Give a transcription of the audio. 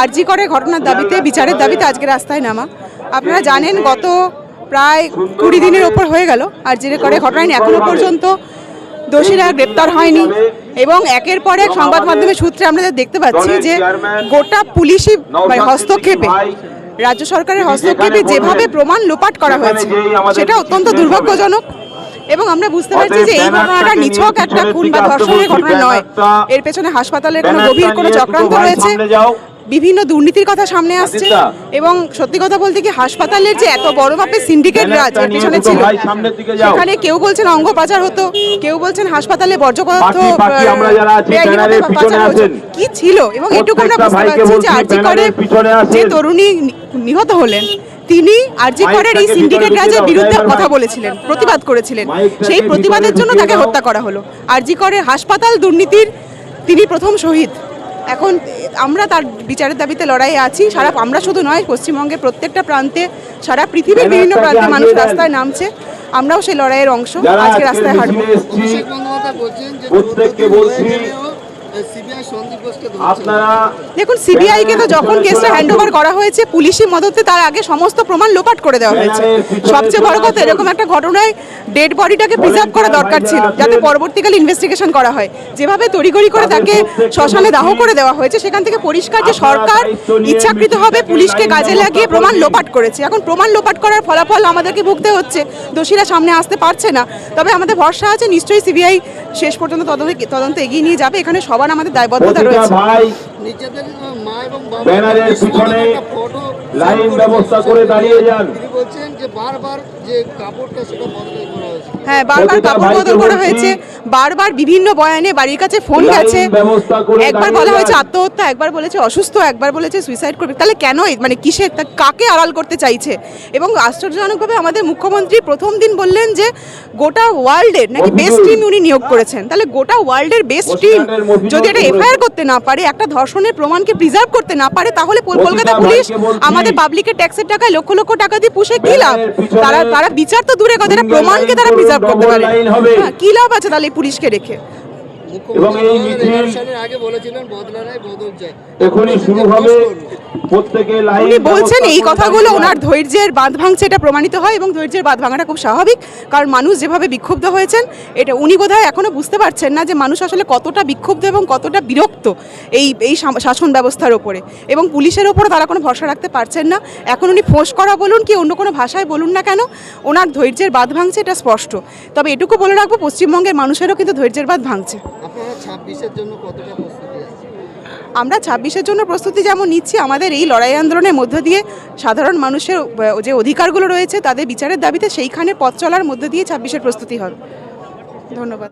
আরজি করে ঘটনার দাবিতে, বিচারের দাবিতে আজকে রাস্তায় নামা। আপনারা জানেন গত প্রায় কুড়ি দিনের ওপর হয়ে গেল আরজি করে ঘটনায়। এখনও পর্যন্ত দোষীরা গ্রেপ্তার হয়নি এবং একের পর এক সংবাদ মাধ্যমের সূত্রে আমরা দেখতে পাচ্ছি যে গোটা পুলিশি মানে হস্তক্ষেপে, রাজ্য সরকারের হস্তক্ষেপে যেভাবে প্রমাণ লোপাট করা হয়েছে, সেটা অত্যন্ত দুর্ভাগ্যজনক। এবং আমরা বুঝতে পারছি যে এই ঘটনাটা নিছক একটা খুন বা ধর্ষণের ঘটনা নয়। এর পেছনে হাসপাতালের কোনো গভীর কোনো চক্রান্ত রয়েছে। বিভিন্ন দুর্নীতির কথা সামনে আসছে। এবং সত্যি কথা বলতে কি হাসপাতালের যে এত বড় মাপের সিন্ডিকেট রাজ এর পিছনে ছিল সেখানে কেউ বলছেন অঙ্গ পাচার হতো কেউ বলছেন হাসপাতালে বর্জ্য পদার্থ। কি ছিল? এবং এটুকু আমরা বুঝতে পারছি যে আরজি করে। যে তরুণী নিহত হলেন। তিনি আরজি করের এই সিন্ডিকেট রাজের বিরুদ্ধে কথা বলেছিলেন প্রতিবাদ করেছিলেন। সেই প্রতিবাদের জন্য তাকে হত্যা করা হলো। আরজি করে হাসপাতাল দুর্নীতির তিনি প্রথম শহীদ। এখন আমরা তার বিচারের দাবিতে লড়াইয়ে আছি। সারা আমরা শুধু নয় পশ্চিমবঙ্গের প্রত্যেকটা প্রান্তে সারা পৃথিবীর বিভিন্ন প্রান্তে মানুষ রাস্তায় নামছে। আমরাও সেই লড়াইয়ের অংশ। আজকে রাস্তায় হাঁটবো। বলছেন যে দেখুন সিবিআই কে তো যখন কেসটা হ্যান্ড ওভার করা হয়েছে পুলিশি মদতে তার আগে সমস্ত প্রমাণ লোপাট করে দেওয়া হয়েছে। সবচেয়ে বড় কথা এরকম একটা ঘটনায় ডেড বডিটাকে প্রিজার্ভ করা দরকার ছিল যাতে পরবর্তীকালে ইনভেস্টিগেশন করা হয়। যেভাবে তড়িঘড়ি করে তাকে শ্মশানে দাহ করে দেওয়া হয়েছে সেখান থেকে পরিষ্কার যে সরকার ইচ্ছাকৃতভাবে পুলিশকে কাজে লাগিয়ে প্রমাণ লোপাট করেছে। এখন প্রমাণ লোপাট করার ফলাফল আমাদেরকে ভুগতে হচ্ছে দোষীরা সামনে আসতে পারছে না। তবে আমাদের ভরসা আছে নিশ্চয়ই সিবিআই শেষ পর্যন্ত তদন্ত তদন্ত এগিয়ে নিয়ে যাবে এখানে সবার আমাদের দায়বদ্ধতা রয়েছে। ভাই নিজেদের মা এবং ব্যানারের পিছনে লাইন ব্যবস্থা করে দাঁড়িয়ে যান। তিনি বলছেন যে বারবার যে কাপড়টা সেটা বদলাই করা হয়েছে। হ্যাঁ বারবার কাপড় বদল করা হয়েছে বারবার বিভিন্ন বয়ানে বাড়ির কাছে ফোন গেছে। একবার বলা হয়েছে আত্মহত্যা একবার বলেছে অসুস্থ একবার বলেছে সুইসাইড করবে। তাহলে কেন মানে কিসের কাকে আড়াল করতে চাইছে? এবং আশ্চর্যজনকভাবে আমাদের মুখ্যমন্ত্রী প্রথম দিন বললেন যে গোটা ওয়ার্ল্ডের নাকি বেস্ট টিম উনি নিয়োগ করেছেন। তাহলে গোটা ওয়ার্ল্ডের বেস্ট টিম যদি এটা এফআইআর করতে না পারে একটা ধর্ষণের প্রমাণকে প্রিজার্ভ করতে না পারে তাহলে কলকাতা পুলিশ আমাদের পাবলিকের ট্যাক্সের টাকায় লক্ষ লক্ষ টাকা দিয়ে পুষে কি লাভ? তারা তারা বিচার তো দূরে কথা প্রমাণকে তারা করুন, প্রিজার্ভ করতে পারে। হ্যাঁ, কি লাভ আছে তাহলে পুলিশকে রেখে এবং এই মিছিল- এখনই শুরু হবে প্রত্যেকে উনি বলছেন এই কথাগুলো ওনার ধৈর্যের বাঁধ ভাঙছে এটা প্রমাণিত হয় এবং ধৈর্যের বাঁধ ভাঙাটা খুব স্বাভাবিক কারণ মানুষ যেভাবে বিক্ষুব্ধ হয়েছেন এটা উনি বোধহয় এখনও বুঝতে পারছেন না যে মানুষ আসলে কতটা বিক্ষুব্ধ এবং কতটা বিরক্ত এই এই শাসন ব্যবস্থার ওপরে। এবং পুলিশের ওপরে তারা কোনো ভরসা রাখতে পারছেন না। এখন উনি ফোঁস করা বলুন কি অন্য কোনো ভাষায় বলুন না কেন ওনার ধৈর্যের বাঁধ ভাঙছে এটা স্পষ্ট। তবে এটুকু বলে রাখব পশ্চিমবঙ্গের মানুষেরও কিন্তু ধৈর্যের বাঁধ ভাঙছে ছাব্বিশের জন্য কতটা প্রস্তুতি আমরা ছাব্বিশের জন্য প্রস্তুতি যেমন নিচ্ছি, আমাদের এই লড়াই আন্দোলনের মধ্য দিয়ে সাধারণ মানুষের যে অধিকারগুলো রয়েছে তাদের বিচারের দাবিতে সেইখানে পথ চলার মধ্য দিয়ে ছাব্বিশের প্রস্তুতি হবে। ধন্যবাদ।